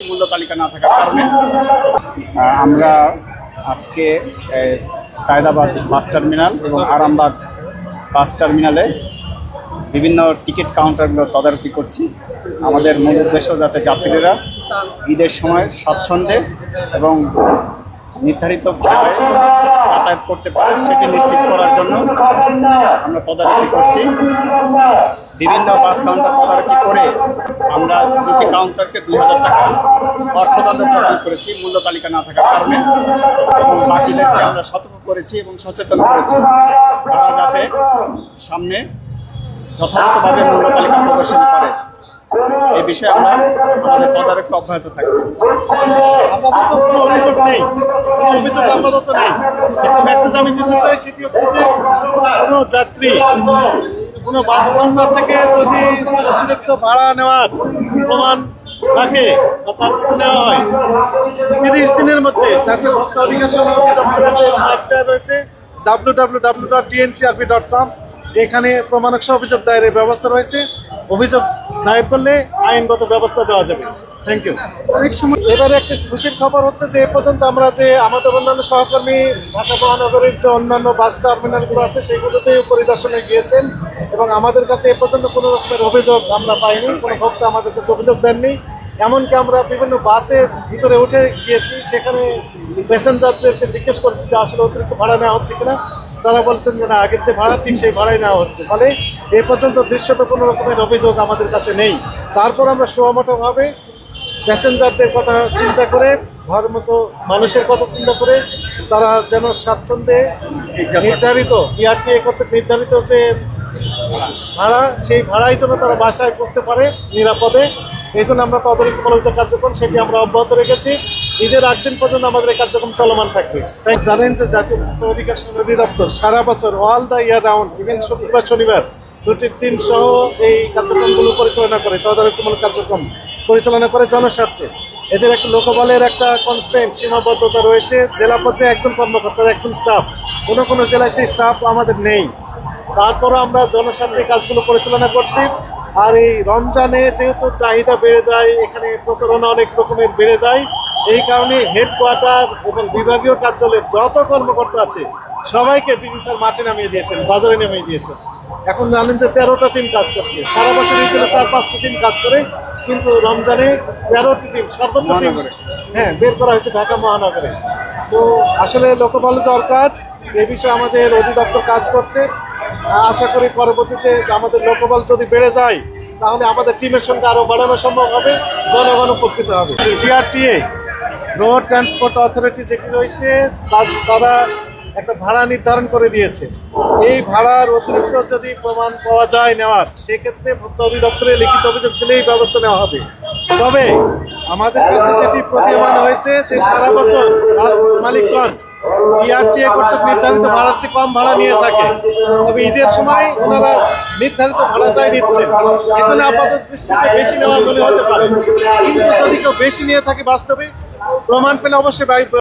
মূল্য তালিকা না থাকার কারণে আমরা আজকে সায়দাবাদ বাস টার্মিনাল এবং আরামবাগ বাস টার্মিনালে বিভিন্ন টিকিট কাউন্টারগুলো তদারকি করছি। আমাদের মূল উদ্দেশ্য যাতে যাত্রীরা ঈদের সময় স্বচ্ছন্দে এবং নির্ধারিত ভাড়ায় যাতায়াত করতে পারে, সেটি নিশ্চিত করার জন্য আমরা তদারকি করছি। বিভিন্ন বাস কাউন্টার তদারকি করে আমরা দুটি কাউন্টারকে দুই হাজার টাকা অর্থদণ্ড প্রদান করেছি, মূল্য তালিকা না থাকার কারণে। এবং বাকিদেরকে আমরা সতর্ক করেছি এবং সচেতন করেছি। তারা যাতে সামনে যথাযথভাবে মূল্য তালিকা প্রদর্শন করে। এই বিষয়ে আমরা আমাদের তদারকি অব্যাহত থাকবে। আপাতত কোনো অভিযোগ নেই। কোনো অভিযোগ আপাতত নেই। একটা মেসেজ আমি দিতে চাই, সেটি হচ্ছে যে কোনো যাত্রী, কোনো বাস কাউন্টার থেকে যদি অতিরিক্ত ভাড়া নেওয়ার প্রমাণ থাকে বা তার কাছে নেওয়া হয়, তিরিশ দিনের মধ্যে যাত্রী ভোক্তা অধিকার সমিতি দপ্তরের যে সফটওয়্যার রয়েছে W W W dot DNCRP dot com এখানে প্রমাণক অভিযোগ দায়েরের ব্যবস্থা রয়েছে। অভিযোগ দায়ের করলে আইনগত ব্যবস্থা দেওয়া যাবে। থ্যাংক ইউ অনেক সময় এবারে একটা খুশির খবর হচ্ছে যে এ পর্যন্ত আমরা যে আমাদের অন্যান্য সহকর্মী ঢাকা মহানগরীর যে অন্যান্য বাস টার্মিনালগুলো আছে সেগুলোতে পরিদর্শনে গিয়েছেন এবং আমাদের কাছে এ পর্যন্ত কোনো রকমের অভিযোগ আমরা পাইনি কোনো ভক্ত আমাদের কাছে অভিযোগ দেননি। এমনকি আমরা বিভিন্ন বাসের ভিতরে উঠে গিয়েছি সেখানে প্যাসেঞ্জারদেরকে জিজ্ঞেস করেছি যে আসলে অতিরিক্ত ভাড়া নেওয়া হচ্ছে কিনা। তারা বলছেন যে না, আগের যে ভাড়া, ঠিক সেই ভাড়াই নেওয়া হচ্ছে। ফলে এ পর্যন্ত দৃশ্যত কোনো রকমের অভিযোগ আমাদের কাছে নেই। তারপর আমরা সুমোটোভাবে প্যাসেঞ্জারদের কথা চিন্তা করে, ঘর মতো মানুষের কথা চিন্তা করে, তারা যেন স্বাচ্ছন্দ্যে নির্ধারিত বিআরটিএ করতে নির্ধারিত যে ভাড়া, সেই ভাড়াই যেন তারা বাসায় পৌঁছতে পারে নিরাপদে। এই জন্য আমরা তদারকিমূলক যে কার্যক্রম, সেটি আমরা অব্যাহত রেখেছি। ঈদের আগ দিন পর্যন্ত আমাদের এই কার্যক্রম চলমান থাকবে। তাই জানেন যে জাতীয় ভোক্তা অধিকার সংরক্ষণ দপ্তর সারা বছর all the year round even শুক্রবার, শনিবার, ছুটির দিন সহ এই কার্যক্রমগুলো পরিচালনা করে তদারকিমূলক কার্যক্রম পরিচালনা করে জনস্বার্থে। এদের একটা লোকবলের একটা কনস্ট্যান্ট সীমাবদ্ধতা রয়েছে। জেলা পর্যায়ে একজন কর্মকর্তার একজন স্টাফ কোনো কোনো জেলায় সেই স্টাফ আমাদের নেই। তারপরও আমরা জনস্বার্থে কাজগুলো পরিচালনা করছি। আর এই রমজানে যেহেতু চাহিদা বেড়ে যায় এখানে প্রতারণা অনেক রকমের বেড়ে যায় এই কারণে হেডকোয়ার্টার এবং বিভাগীয় কার্যালয়ের যত কর্মকর্তা আছে সবাইকে ডিজিটাল মাঠে নামিয়ে দিয়েছেন বাজারে নামিয়ে দিয়েছেন। এখন জানেন যে তেরোটা টিম কাজ করছে সারা বছর এই চার পাঁচটা টিম কাজ করে কিন্তু রমজানে তেরোটি টিম সর্বোচ্চ টিম হ্যাঁ বের করা হয়েছে ঢাকা মহানগরে। তো আসলে লোকবল দরকার এ বিষয়ে আমাদের অধিদপ্তর কাজ করছে আশা করি পরবর্তীতে আমাদের লোকবল যদি বেড়ে যায়, তাহলে আমাদের টিমের সঙ্গে আরও বাড়ানো সম্ভব হবে, জনগণ উপকৃত হবে। বিআরটিএ, রোড ট্রান্সপোর্ট অথরিটি যেটি রয়েছে তারা একটা ভাড়া নির্ধারণ করে দিয়েছে। এই ভাড়ার অতিরিক্ত যদি প্রমাণ পাওয়া যায় নেওয়ার, সেক্ষেত্রে ভোক্তা অধিদপ্তরে লিখিত অভিযোগ দিলেই ব্যবস্থা নেওয়া হবে। তবে আমাদের কাছে যেটি প্রতীয়মান হয়েছে, যে সারা বছর বাস মালিকগণ বিআরটিএ কর্তৃক নির্ধারিত ভাড়ার চেয়ে কম ভাড়া নিয়ে থাকে। তবে ঈদের সময় ওনারা নির্ধারিত ভাড়াটাই নিচ্ছেন। এজন্য আপাতত দৃষ্টিতে বেশি নেওয়া মনে হতে পারে। কিন্তু যদি কেউ বেশি নিয়ে থাকে বাস্তবে প্রমাণ পেলে অবশ্যই